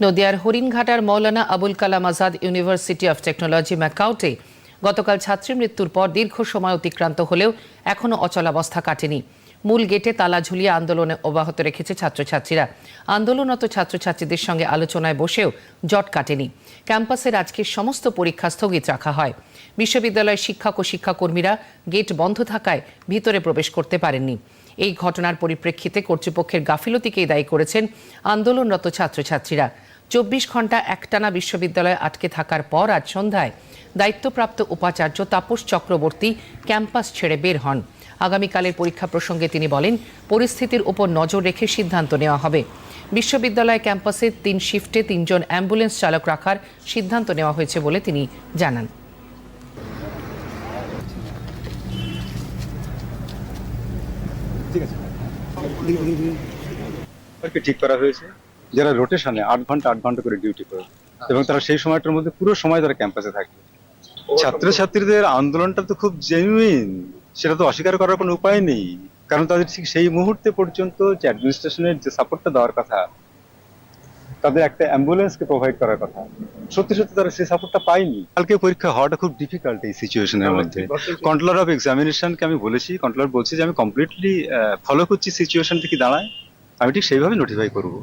নদিয়ার হরিণঘাটার Maulana Abul Kalam Azad university of technology ম্যাকাউটে গতকাল ছাত্রী মৃত্যুর পর দীর্ঘ সময় অতিক্রান্ত হলেও এখনও অচলাবস্থা কাটেনি। মূল গেটে তালা ঝুলিয়ে আন্দোলনে অব্যাহত রেখেছে ছাত্রছাত্রীরা। আন্দোলনরত ছাত্রছাত্রীদের সঙ্গে আলোচনায় বসেও জট কাটেনি। ক্যাম্পাসের আজকের সমস্ত পরীক্ষা স্থগিত রাখা হয়। বিশ্ববিদ্যালয়ের শিক্ষক ও শিক্ষাকর্মীরা গেট বন্ধ থাকায় ভিতরে প্রবেশ করতে পারেননি। এই ঘটনার পরিপ্রেক্ষিতে কর্তৃপক্ষের গাফিলতিকেই দায়ী করেছেন আন্দোলনরত ছাত্রছাত্রীরা। চব্বিশ ঘণ্টা একটানা বিশ্ববিদ্যালয়ে আটকে থাকার পর আজ সন্ধ্যায় দায়িত্বপ্রাপ্ত উপাচার্য তাপস চক্রবর্তী ক্যাম্পাস ছেড়ে বের হন। আগামীকালের পরীক্ষা প্রসঙ্গে তিনি বলেন, পরিস্থিতির উপর নজর রেখে সিদ্ধান্ত নেওয়া হবে। বিশ্ববিদ্যালয় ক্যাম্পাসে তিন শিফটে তিনজন অ্যাম্বুলেন্স চালক রাখার সিদ্ধান্ত নেওয়া হয়েছে বলে তিনি জানান। ঠিক করা হয়েছে? যারা রোটেশনে আট ঘণ্টা আট ঘণ্টা করে ডিউটি করে, এবং তারা সেই সময়টার মধ্যে পুরো সময় তারা ক্যাম্পাসে থাকবে ছাত্রছাত্রীদের আন্দোলনটা তো খুব জেনুইন সেটা তো অস্বীকার করার কোনো উপায় নেই, কারণ তাদের ঠিক সেই মুহূর্তে পর্যন্ত যে অ্যাডমিনিস্ট্রেশনের যে সাপোর্টটা দেওয়ার কথা, তাদের একটা অ্যাম্বুলেন্সকে প্রোভাইড করার কথা, সত্যি সত্যি তারা সেই সাপোর্টটা পায়নি। কালকে পরীক্ষা হওয়াটা খুব ডিফিকাল্ট এই সিচুয়েশনের মধ্যে। কন্ট্রোলার অফ এক্সামিনেশনকে আমি বলেছি কন্ট্রোলার বলছি যে আমি কমপ্লিটলি ফলো করছি সিচুয়েশন থেকে দাঁড়ায়, আমি ঠিক সেইভাবে নোটিফাই করব।